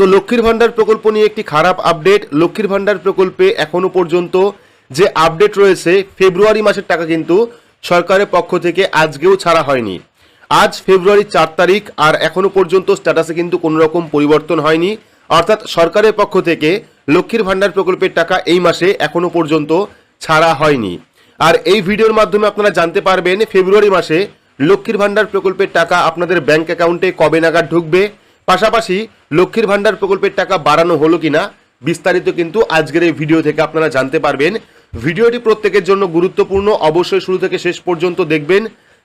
তো লক্ষ্মীর ভাণ্ডার প্রকল্প নিয়ে একটি খারাপ আপডেট। লক্ষ্মীর ভাণ্ডার প্রকল্পে এখনও পর্যন্ত যে আপডেট রয়েছে, ফেব্রুয়ারি মাসের টাকা কিন্তু সরকারের পক্ষ থেকে আজকেও ছাড়া হয়নি। আজ ফেব্রুয়ারি চার তারিখ আর এখনও পর্যন্ত স্ট্যাটাসে কিন্তু কোনো রকম পরিবর্তন হয়নি। অর্থাৎ সরকারের পক্ষ থেকে লক্ষ্মীর ভাণ্ডার প্রকল্পের টাকা এই মাসে এখনও পর্যন্ত ছাড়া হয়নি। আর এই ভিডিওর মাধ্যমে আপনারা জানতে পারবেন, ফেব্রুয়ারি মাসে লক্ষ্মীর ভাণ্ডার প্রকল্পের টাকা আপনাদের ব্যাংক অ্যাকাউন্টে কবে নাগাদ ঢুকবে। পাশাপাশি লক্ষ্মীর ভাণ্ডার প্রকল্পের টাকা বাড়ানো হলো কিনা বিস্তারিত কিন্তু আজকের এই ভিডিও থেকে আপনারা জানতে পারবেন। ভিডিওটি প্রত্যেকের জন্য গুরুত্বপূর্ণ, অবশ্যই শুরু থেকে শেষ পর্যন্ত দেখবেন।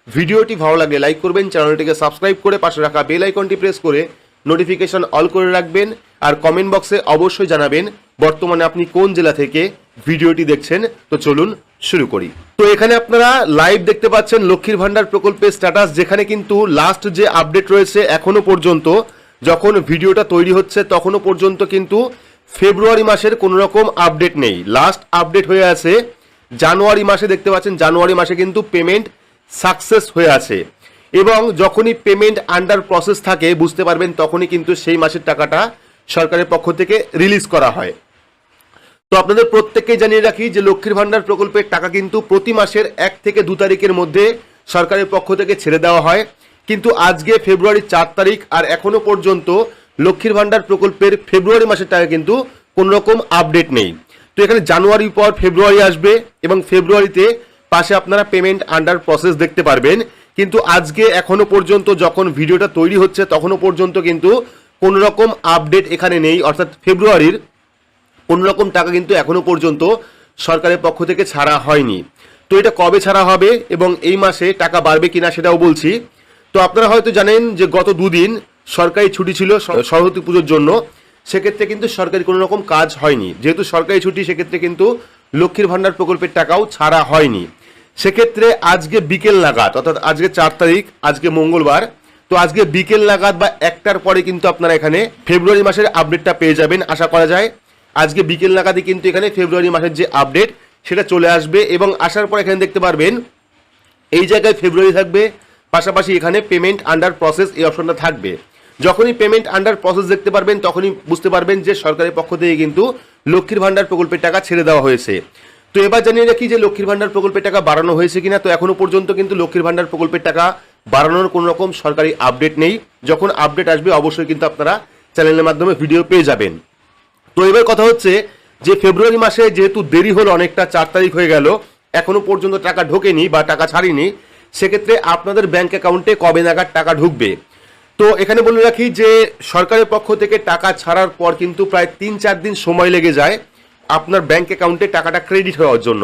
ভিডিওটি ভালো লাগলে লাইক করবেন, চ্যানেলটিকে সাবস্ক্রাইব করে পাশে রাখা বেল আইকনটি প্রেস করে নোটিফিকেশন অল করে রাখবেন আর কমেন্ট বক্সে অবশ্যই জানাবেন বর্তমানে আপনি কোন জেলা থেকে ভিডিওটি দেখছেন। তো চলুন শুরু করি। তো এখানে আপনারা লাইভ দেখতে পাচ্ছেন লক্ষ্মীর ভান্ডার প্রকল্পের স্ট্যাটাস যেখানে কিন্তু লাস্ট যে আপডেট রয়েছে এখনও পর্যন্ত যখন ভিডিওটা তৈরি হচ্ছে, তখনও পর্যন্ত কিন্তু ফেব্রুয়ারি মাসের কোনো রকম আপডেট নেই। লাস্ট আপডেট হয়ে আছে, জানুয়ারি মাসে দেখতে পাচ্ছেন, জানুয়ারি মাসে কিন্তু পেমেন্ট সাকসেস হয়ে আছে। এবং যখনই পেমেন্ট আন্ডার প্রসেস থাকে, বুঝতে পারবেন, তখনই কিন্তু সেই মাসের টাকাটা সরকারের পক্ষ থেকে রিলিজ করা হয়। তো আপনাদের প্রত্যেককে জানিয়ে রাখি যে লক্ষ্মীর ভাণ্ডার প্রকল্পের টাকা কিন্তু প্রতি মাসের এক থেকে দু তারিখের মধ্যে সরকারের পক্ষ থেকে ছেড়ে দেওয়া হয়। কিন্তু আজকে ফেব্রুয়ারি চার তারিখ আর এখনও পর্যন্ত লক্ষ্মীর ভাণ্ডার প্রকল্পের ফেব্রুয়ারি মাসের টাকা কিন্তু কোনো রকম আপডেট নেই। তো এখানে জানুয়ারির পর ফেব্রুয়ারি আসবে এবং ফেব্রুয়ারিতে পাশে আপনারা পেমেন্ট আন্ডার প্রসেস দেখতে পারবেন। কিন্তু আজকে এখনও পর্যন্ত যখন ভিডিওটা তৈরি হচ্ছে তখনও পর্যন্ত কিন্তু কোনো রকম আপডেট এখানে নেই। অর্থাৎ ফেব্রুয়ারির কোনো রকম টাকা কিন্তু এখনও পর্যন্ত সরকারের পক্ষ থেকে ছাড়া হয়নি। তো এটা কবে ছাড়া হবে এবং এই মাসে টাকা বাড়বে কিনা সেটাও বলছি। তো আপনারা হয়তো জানেন যে গত দুদিন সরকারি ছুটি ছিল সরস্বতী পুজোর জন্য। সেক্ষেত্রে কিন্তু সরকারি কোনো রকম কাজ হয়নি। যেহেতু সরকারি ছুটি সেক্ষেত্রে কিন্তু লক্ষ্মীর ভাণ্ডার প্রকল্পের টাকাও ছাড়া হয়নি। সেক্ষেত্রে আজকে বিকেল নাগাদ অর্থাৎ আজকে চার তারিখ আজকে মঙ্গলবার তো আজকে বিকেল নাগাদ বা একটার পরে কিন্তু আপনারা এখানে ফেব্রুয়ারি মাসের আপডেটটা পেয়ে যাবেন আশা করা যায়। আজকে বিকেল নাগাদই কিন্তু এখানে ফেব্রুয়ারি মাসের যে আপডেট সেটা চলে আসবে এবং আসার পর এখানে দেখতে পারবেন এই জায়গায় ফেব্রুয়ারি থাকবে পাশাপাশি এখানে পেমেন্ট আন্ডার প্রসেস এই অপশনটা থাকবে। যখনই পেমেন্ট আন্ডার প্রসেস দেখতে পারবেন, তখনই বুঝতে পারবেন যে সরকারের পক্ষ থেকে কিন্তু লক্ষ্মীর ভাণ্ডার প্রকল্পের টাকা ছেড়ে দেওয়া হয়েছে। তো এবার জানিয়ে রাখি যে লক্ষ্মীর ভাণ্ডার প্রকল্পের টাকা বাড়ানো হয়েছে কিনা, তো এখনও পর্যন্ত কিন্তু লক্ষ্মীর ভাণ্ডার প্রকল্পের টাকা বাড়ানোর কোনো রকম সরকারি আপডেট নেই। যখন আপডেট আসবে, অবশ্যই কিন্তু আপনারা চ্যানেলের মাধ্যমে ভিডিও পেয়ে যাবেন। তো এবার কথা হচ্ছে যে ফেব্রুয়ারি মাসে যেহেতু দেরি হলো, অনেকটা চার তারিখ হয়ে গেল, এখনও পর্যন্ত টাকা ঢোকেনি বা টাকা ছাড়িনি সেক্ষেত্রে আপনাদের ব্যাংক অ্যাকাউন্টে কবে নাগাদ টাকা ঢুকবে? তো এখানে বলে রাখি যে, সরকারের পক্ষ থেকে টাকা ছাড়ার পর কিন্তু প্রায় তিন চার দিন সময় লেগে যায় আপনার ব্যাংক অ্যাকাউন্টে টাকাটা ক্রেডিট হওয়ার জন্য।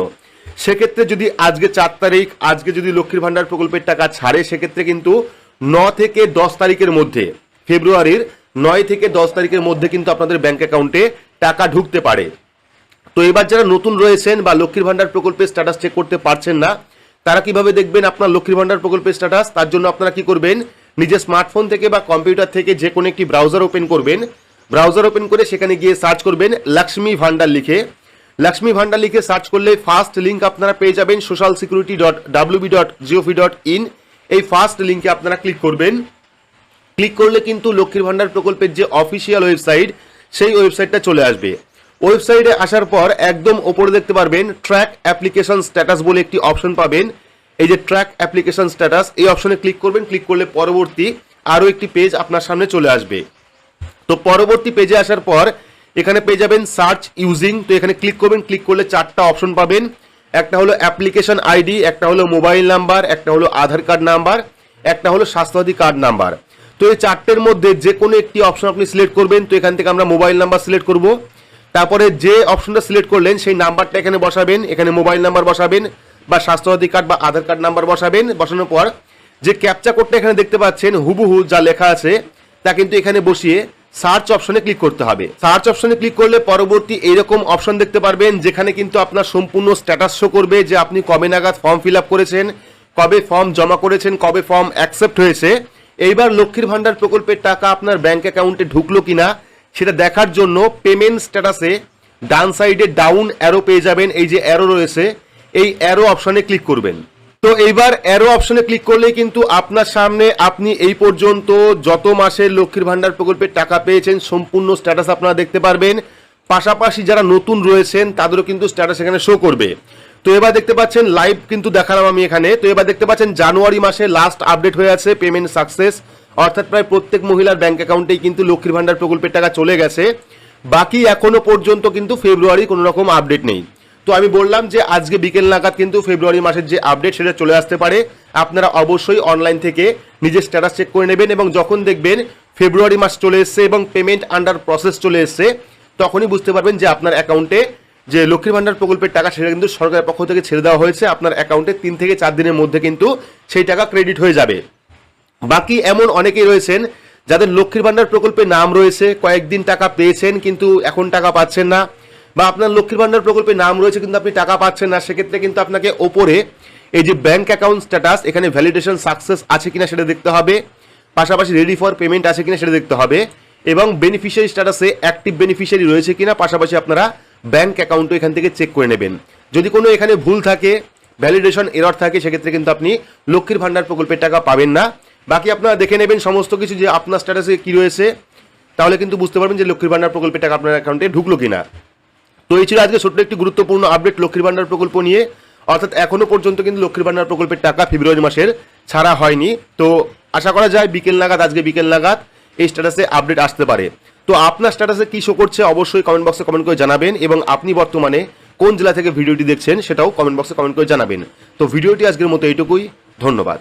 সেক্ষেত্রে যদি আজকে চার তারিখ, আজকে যদি লক্ষ্মীর ভাণ্ডার প্রকল্পের টাকা ছাড়ে, সেক্ষেত্রে কিন্তু ন থেকে দশ তারিখের মধ্যে, ফেব্রুয়ারির নয় থেকে দশ তারিখের মধ্যে কিন্তু আপনাদের ব্যাংক অ্যাকাউন্টে টাকা ঢুকতে পারে। তো এবার যারা নতুন রয়েছেন বা লক্ষ্মীর ভাণ্ডার প্রকল্পের স্ট্যাটাস চেক করতে পারছেন না তারা কীভাবে দেখবেন আপনার লক্ষ্মীর ভান্ডার প্রকল্পের স্ট্যাটাস তার জন্য আপনারা কি করবেন? নিজের স্মার্টফোন থেকে বা কম্পিউটার থেকে যে কোনো একটি ব্রাউজার ওপেন করবেন। ব্রাউজার ওপেন করে সেখানে গিয়ে সার্চ করবেন লক্ষ্মী ভান্ডার লিখে। লক্ষ্মী ভান্ডার লিখে সার্চ করলে ফার্স্ট লিঙ্ক আপনারা পেয়ে যাবেন social security dot WB dot GOV dot in এই ফার্স্ট লিঙ্কে আপনারা ক্লিক করবেন। ক্লিক করলে কিন্তু লক্ষ্মীর ভান্ডার প্রকল্পের যে অফিসিয়াল ওয়েবসাইট সেই ওয়েবসাইটটা চলে আসবে। ওয়েবসাইটে আসার পর একদম ওপরে দেখতে পারবেন ট্র্যাক অ্যাপ্লিকেশন স্ট্যাটাস বলে একটি অপশন পাবেন। এই যে ট্র্যাক অ্যাপ্লিকেশন স্ট্যাটাস, এই অপশনে ক্লিক করবেন, ক্লিক করলে পরবর্তী আরও একটি পেজ আপনার সামনে চলে আসবে। তো পরবর্তী পেজে আসার পর এখানে পেয়ে যাবেন সার্চ ইউজিং, তো এখানে ক্লিক করবেন, ক্লিক করলে চারটা অপশন পাবেন। একটা হলো অ্যাপ্লিকেশন আইডি, একটা হলো মোবাইল নাম্বার, একটা হলো আধার কার্ড নাম্বার, একটা হলো স্বাস্থ্যসাথী কার্ড নাম্বার। তো এই চারটের মধ্যে যে কোনো একটি অপশন আপনি সিলেক্ট করবেন, তো এখান থেকে আমরা মোবাইল নাম্বার সিলেক্ট করব। তারপরে যে অপশনটা সিলেক্ট করলেন, সেই নাম্বারটা এখানে বসাবেন, এখানে মোবাইল নাম্বার বসাবেন, বা স্বাস্থ্যসাথী কার্ড বা আধার কার্ড নাম্বার বসাবেন, বসানোর পর যে ক্যাপচা কোডটা এখানে দেখতে পাচ্ছেন, হুবহু যা লেখা আছে, তা কিন্তু এখানে বসিয়ে সার্চ অপশনে ক্লিক করতে হবে। সার্চ অপশনে ক্লিক করলে পরবর্তী এইরকম অপশন দেখতে পারবেন, যেখানে কিন্তু আপনার সম্পূর্ণ স্ট্যাটাস শো করবে যে আপনি কবে নাগাদ ফর্ম ফিল আপ করেছেন, কবে ফর্ম জমা করেছেন, কবে ফর্ম অ্যাকসেপ্ট হয়েছে। এইবার লক্ষ্মীর ভাণ্ডার প্রকল্পের টাকা আপনার ব্যাংক অ্যাকাউন্টে ঢুকলো কিনা সেটা দেখার জন্য পেমেন্ট স্ট্যাটাসে ডান সাইডে ডাউন অ্যারো পেয়ে যাবেন। এই যে অ্যারো রয়েছে, এই অ্যারো অপশনে ক্লিক করবেন। তো এইবার অ্যারো অপশনে ক্লিক করলেই কিন্তু আপনার সামনে আপনি এই পর্যন্ত যত মাসে লক্ষ্মীর ভান্ডার প্রকল্পের টাকা পেয়েছেন, সম্পূর্ণ স্ট্যাটাস আপনারা দেখতে পারবেন। পাশাপাশি যারা নতুন রয়েছেন, তাদেরও কিন্তু স্ট্যাটাস এখানে শো করবে। তো এবার দেখতে পাচ্ছেন লাইভ কিন্তু দেখালাম আমি এখানে। তো এবার দেখতে পাচ্ছেন জানুয়ারি মাসে লাস্ট আপডেট হয়ে আছে পেমেন্ট সাকসেস অর্থাৎ প্রায় প্রত্যেক মহিলার ব্যাংক অ্যাকাউন্টেই কিন্তু লক্ষ্মীর ভান্ডার প্রকল্পের টাকা চলে গেছে। বাকি এখনও পর্যন্ত কিন্তু ফেব্রুয়ারি কোনো রকম আপডেট নেই। তো আমি বললাম যে আজকে বিকেল নাগাদ কিন্তু ফেব্রুয়ারি মাসের যে আপডেট সেটা চলে আসতে পারে। আপনারা অবশ্যই অনলাইন থেকে নিজের স্ট্যাটাস চেক করে নেবেন এবং যখন দেখবেন ফেব্রুয়ারি মাস চলে এসছে এবং পেমেন্ট আন্ডার প্রসেস চলে এসছে, তখনই বুঝতে পারবেন যে আপনার অ্যাকাউন্টে যে লক্ষ্মীর ভান্ডার প্রকল্পের টাকা সেটা কিন্তু সরকারের পক্ষ থেকে ছেড়ে দেওয়া হয়েছে। আপনার অ্যাকাউন্টে তিন থেকে চার দিনের মধ্যে কিন্তু সেই টাকা ক্রেডিট হয়ে যাবে। বাকি এমন অনেকেই রয়েছেন যাদের লক্ষ্মীর ভান্ডার প্রকল্পে নাম রয়েছে, কয়েকদিন টাকা পেয়েছেন কিন্তু এখন টাকা পাচ্ছেন না। বা আপনার লক্ষ্মীর ভান্ডার প্রকল্পে নাম রয়েছে কিন্তু আপনি টাকা পাচ্ছেন না, সেক্ষেত্রে কিন্তু আপনাকে ওপরে এই যে ব্যাংক অ্যাকাউন্ট স্ট্যাটাস, এখানে ভ্যালিডেশন সাকসেস আছে কিনা সেটা দেখতে হবে। পাশাপাশি রেডি ফর পেমেন্ট আছে কিনা সেটা দেখতে হবে। এবং বেনিফিশিয়ারি স্ট্যাটাসে অ্যাক্টিভ বেনিফিশিয়ারি রয়েছে কিনা, পাশাপাশি আপনারা ব্যাংক অ্যাকাউন্টও এখান থেকে চেক করে নেবেন। যদি কোনো এখানে ভুল থাকে ভ্যালিডেশন এরর থাকে, সেক্ষেত্রে কিন্তু আপনি লক্ষ্মীর ভান্ডার প্রকল্পের টাকা পাবেন না। বাকি আপনারা দেখে নেবেন সমস্ত কিছু যে আপনার স্ট্যাটাসে কী রয়েছে, তাহলে কিন্তু বুঝতে পারবেন যে লক্ষ্মীর ভান্ডার প্রকল্পের টাকা আপনার অ্যাকাউন্টে ঢুকলো কিনা। তো এই ছিল আজকে ছোট্ট একটি গুরুত্বপূর্ণ আপডেট লক্ষ্মীর ভান্ডার প্রকল্প নিয়ে। অর্থাৎ এখনও পর্যন্ত কিন্তু লক্ষ্মীর ভান্ডার প্রকল্পের টাকা ফেব্রুয়ারি মাসের ছাড়া হয়নি। তো আশা করা যায় বিকেল নাগাদ, আজকে বিকেল নাগাদ এই স্ট্যাটাসে আপডেট আসতে পারে। তো আপনার স্ট্যাটাসে কি শো করছে অবশ্যই কমেন্ট বক্সে কমেন্ট করে জানাবেন এবং আপনি বর্তমানে কোন জেলা থেকে ভিডিওটি দেখছেন সেটাও কমেন্ট বক্সে কমেন্ট করে জানাবেন। তো ভিডিওটি আজকের মতো এইটুকুই। ধন্যবাদ।